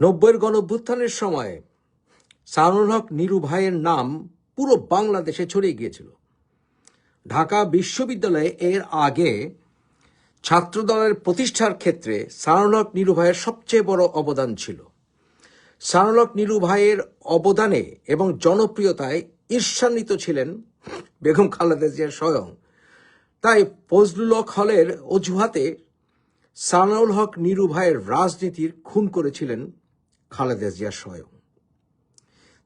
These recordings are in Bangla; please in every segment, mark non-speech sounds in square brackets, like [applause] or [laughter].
নব্বইয়ের গণঅভ্যুত্থানের সময় সানুল হক নিরু ভাইয়ের নাম পুরো বাংলাদেশে ছড়িয়ে গিয়েছিল। ঢাকা বিশ্ববিদ্যালয়ে এর আগে ছাত্রদলের প্রতিষ্ঠার ক্ষেত্রে সানুল হক নিরু ভাইয়ের সবচেয়ে বড় অবদান ছিল। সানুল হক নিরু ভাইয়ের অবদানে এবং জনপ্রিয়তায় ঈর্ষান্বিত ছিলেন বেগম খালেদা জিয়া স্বয়ং। তাই ফজলুল হক হলের অজুহাতে সানাউল হক নিরু ভাইয়ের রাজনীতির খুন করেছিলেন খালেদা জিয়া স্বয়ং।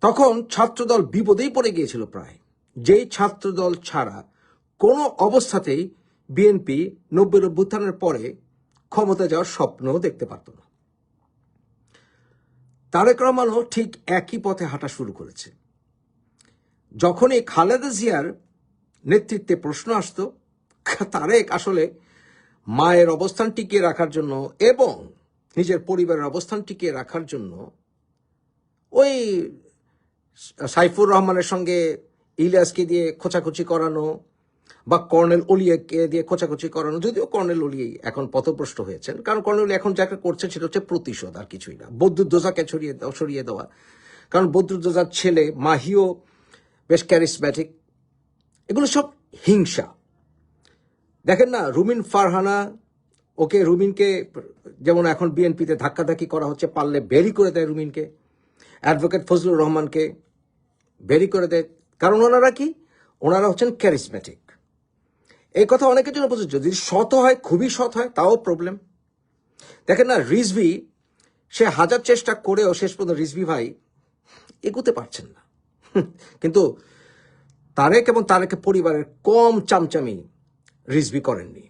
তখন ছাত্রদল বিপদেই পড়ে গিয়েছিল প্রায়। যেই ছাত্রদল ছাড়া কোনো অবস্থাতেই বিএনপি নব্বই অভ্যুত্থানের পরে ক্ষমতা যাওয়ার স্বপ্নও দেখতে পারত না। তারেক রহমানও ঠিক একই পথে হাঁটা শুরু করেছে। যখনই খালেদা জিয়ার নেতৃত্বে প্রশ্ন আসতো, তারেক আসলে মায়ের অবস্থান টিকিয়ে রাখার জন্য এবং নিজের পরিবারের অবস্থান টিকিয়ে রাখার জন্য ওই সাইফুর রহমানের সঙ্গে ইলিয়াসকে দিয়ে খোঁচাখুচি করানো বা কর্নেল অলিয়াকে দিয়ে খোঁচাখুচি করানো, যদিও কর্নেল ওলিয়াই এখন পথভ্রষ্ট হয়েছেন, কারণ কর্নেল এখন যাকে করছেন সেটা হচ্ছে প্রতিশোধ আর কিছুই না। বদ্যুদ্দোজাকে ছড়িয়ে দেওয়া সরিয়ে দেওয়া। কারণ বদ্যুদ্দোজার ছেলে মাহিও বেশ ক্যারিসম্যাটিক এগুলো সব হিংসা। দেখেন না, রুমিন ফারহানা ওকে রুমিনকে, যেমন এখন বিএনপিতে ধাক্কাধাক্কি করা হচ্ছে, পারলে বেরি করে দেয় রুমিনকে, অ্যাডভোকেট ফজলুর রহমানকে বেরি করে দেয়। কারণ ওনারা কি? ওনারা হচ্ছেন ক্যারিসমেটিক এই কথা অনেকের জন্য প্রযোজ্য। যদি সৎ হয়, খুবই সৎ হয়, তাও প্রবলেম দেখেন না, রিজভি, সে হাজার চেষ্টা করেও শেষ পর্যন্ত রিজভি ভাই এগুতে পারছেন না। কিন্তু তারেক এবং তারেকের পরিবারের কম চামচামি রিজভি করেননি।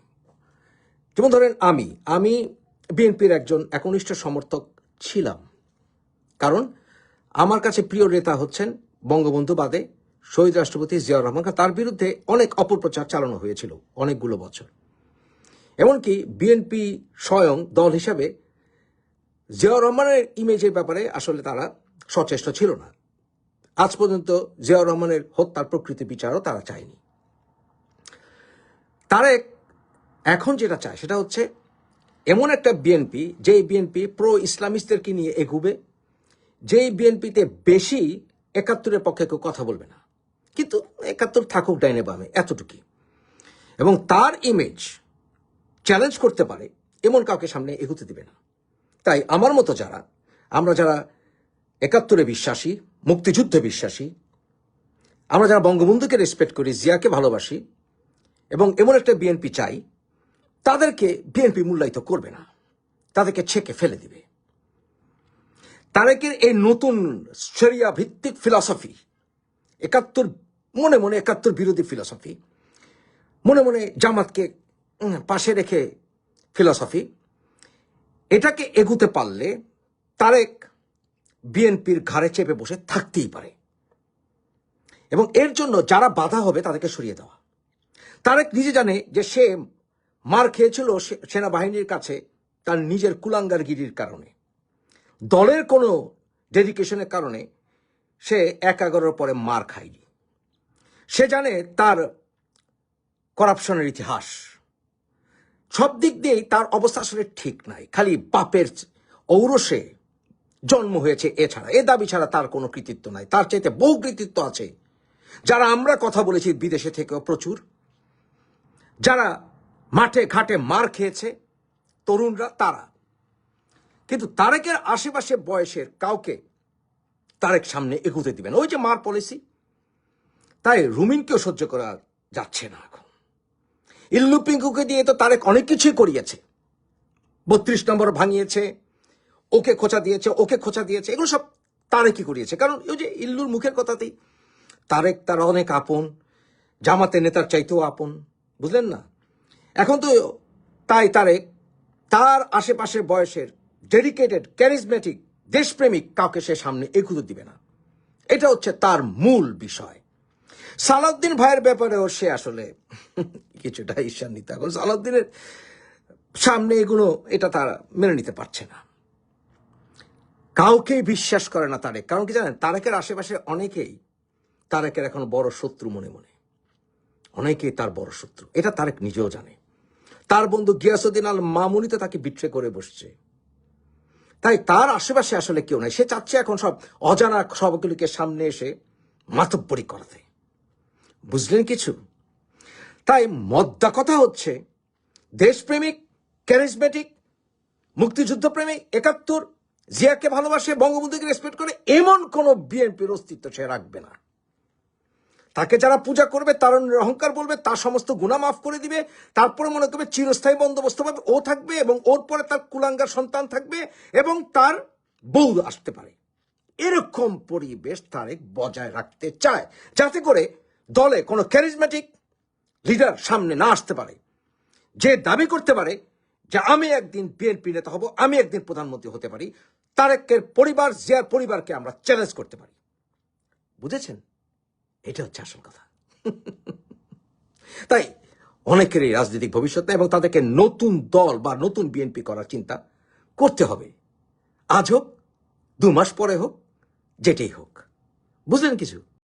যেমন ধরেন আমি আমি বিএনপির একজন একনিষ্ঠ সমর্থক ছিলাম। কারণ আমার কাছে প্রিয় নেতা হচ্ছেন বঙ্গবন্ধু বাদে শহীদ রাষ্ট্রপতি জিয়াউর রহমান। তার বিরুদ্ধে অনেক অপপ্রচার চালানো হয়েছিল অনেকগুলো বছর। এমনকি বিএনপি স্বয়ং দল হিসাবে জিয়াউর রহমানের ইমেজের ব্যাপারে আসলে তারা সচেষ্ট ছিল না। আজ পর্যন্ত জিয়াউর রহমানের হত্যার প্রকৃতি বিচারও তারা চায়নি। তারেক এখন যেটা চায় সেটা হচ্ছে এমন একটা বিএনপি যেই বিএনপি প্রো ইসলামিস্টদেরকে নিয়ে এগুবে, যেই বিএনপিতে বেশি একাত্তরের পক্ষে কেউ কথা বলবে না। কিন্তু একাত্তর থাকুক ডাইনে বামে এতটুকুই এবং তার ইমেজ চ্যালেঞ্জ করতে পারে, এমন কাউকে সামনে এগুতে দিবে না। তাই আমার মতো যারা, আমরা যারা একাত্তরে বিশ্বাসী, মুক্তিযুদ্ধে বিশ্বাসী, আমরা যারা বঙ্গবন্ধুকে রেসপেক্ট করি, জিয়াকে ভালোবাসি, এবং এমন একটা বিএনপি চাই তাদেরকে বিএনপি মূল্যায়িত করবে না। তাদেরকে ছেকে ফেলে দিবে। তারেকের এই নতুন শরিয়া ভিত্তিক ফিলসফি, একাত্তর, মনে মনে একাত্তর বিরোধী ফিলসফি, মনে মনে জামাতকে পাশে রেখে ফিলসফি, এটাকে এগুতে পারলে তারেক বিএনপির ঘাড়ে চেপে বসে থাকতেই পারে। এবং এর জন্য যারা বাধা হবে তাদেরকে সরিয়ে দেওয়া। তারেক নিজে জানে যে সে মার খেয়েছিল সেনাবাহিনীর কাছে তার নিজের কুলাঙ্গারগিরির কারণে। দলের কোনো ডেডিকেশনের কারণে সে এক এগারোর পরে মার খায়নি। সে জানে তার করাপশনের ইতিহাস। সব দিক দিয়েই তার অবস্থা আসলে ঠিক নাই। খালি বাপের ঔরসে জন্ম হয়েছে এছাড়া এ দাবি ছাড়া তার কোনো কৃতিত্ব নাই। তার চাইতে বহু কৃতিত্ব আছে। যারা আমরা কথা বলেছি বিদেশে থেকেও প্রচুর। যারা মাঠে ঘাটে মার খেয়েছে তরুণরা, তারা। কিন্তু তারেকের আশেপাশে বয়সের কাউকে তারেক সামনে এগুতে দিবেন ওই যে মার পলিসি, তাই রুমিনকেও সহ্য করা যাচ্ছে না এখন। ইল্লু পিঙ্কুকে দিয়ে তো তারেক অনেক কিছুই করিয়েছে। বত্রিশ নম্বর ভাঙিয়েছে, ওকে খোঁচা দিয়েছে, ওকে খোঁচা দিয়েছে, এগুলো সব তারেকই করিয়েছে। কারণ ওই যে ইল্লুর মুখের কথাতেই, তারেক তার অনেক আপন জামাতে নেতার চাইতেও আপন, বুঝলেন না? এখন তো তাই তারেক তার আশেপাশের বয়সের ডেডিকেটেড ক্যারিজমেটিক দেশপ্রেমিক কাউকে সে সামনে এগুলো দিবে না। এটা হচ্ছে তার মূল বিষয়। সালাউদ্দিন ভাইয়ের ব্যাপারেও সে আসলে [laughs] কিছুটা ঈর্ষান্বিত। এখন সালাউদ্দিনের সামনে এগুলো, এটা তারা মেনে নিতে পারছে না। কাউকেই বিশ্বাস করে না তারেক। কারণ কি জানেন, তারেকের আশেপাশে অনেকেই তারেকের এখন বড় শত্রু মনে মনে। অনেকেই তার বড় শত্রু। এটা তারেক নিজেও জানে। তার বন্ধু গিয়াসুদ্দিন আল মামুনিতে তাকে বিট্রে করে বসছে। তাই তার আশেপাশে আসলে কেউ নাই। সে চাচ্ছে এখন সব অজানা সবগুলিকে সামনে এসে মাতব্বরি করাতে। বুঝলেন কিছু? তাই মদ্দা কথা হচ্ছে, দেশপ্রেমিক ক্যারিসমেটিক মুক্তিযুদ্ধপ্রেমিক একাত্তর, জিয়াকে ভালোবাসে, বঙ্গবন্ধুকে রেসপেক্ট করে, এমন কোন বিএনপির অস্তিত্ব সে রাখবে না। তাকে যারা পূজা করবে, তার অহংকার বলবে, তার সমস্ত গুণা মাফ করে দিবে, তারপরে মনে করবে চিরস্থায়ী বন্দোবস্ত পাবে, ও থাকবে এবং ওর পরে তার কুলাঙ্গার সন্তান থাকবে এবং তার বউ আসতে পারে। এরকম পরিবেশ তারেক বজায় রাখতে চায়, যাতে করে দলে কোনো ক্যারিজমেটিক লিডার সামনে না আসতে পারে। যে দাবি করতে পারে যে, আমি একদিন বিএনপি নেতা হব, আমি একদিন প্রধানমন্ত্রী হতে পারি, তারেকের পরিবার জিয়ার পরিবারকে আমরা চ্যালেঞ্জ করতে পারি। বুঝেছেন? এটা হচ্ছে আসল কথা। তাই অনেকেরই রাজনৈতিক ভবিষ্যৎ এবং তাদেরকে নতুন দল বা নতুন বিএনপি করার চিন্তা করতে হবে। আজ হোক, দু মাস পরে হোক, যেটাই হোক। বুঝলেন কিছু?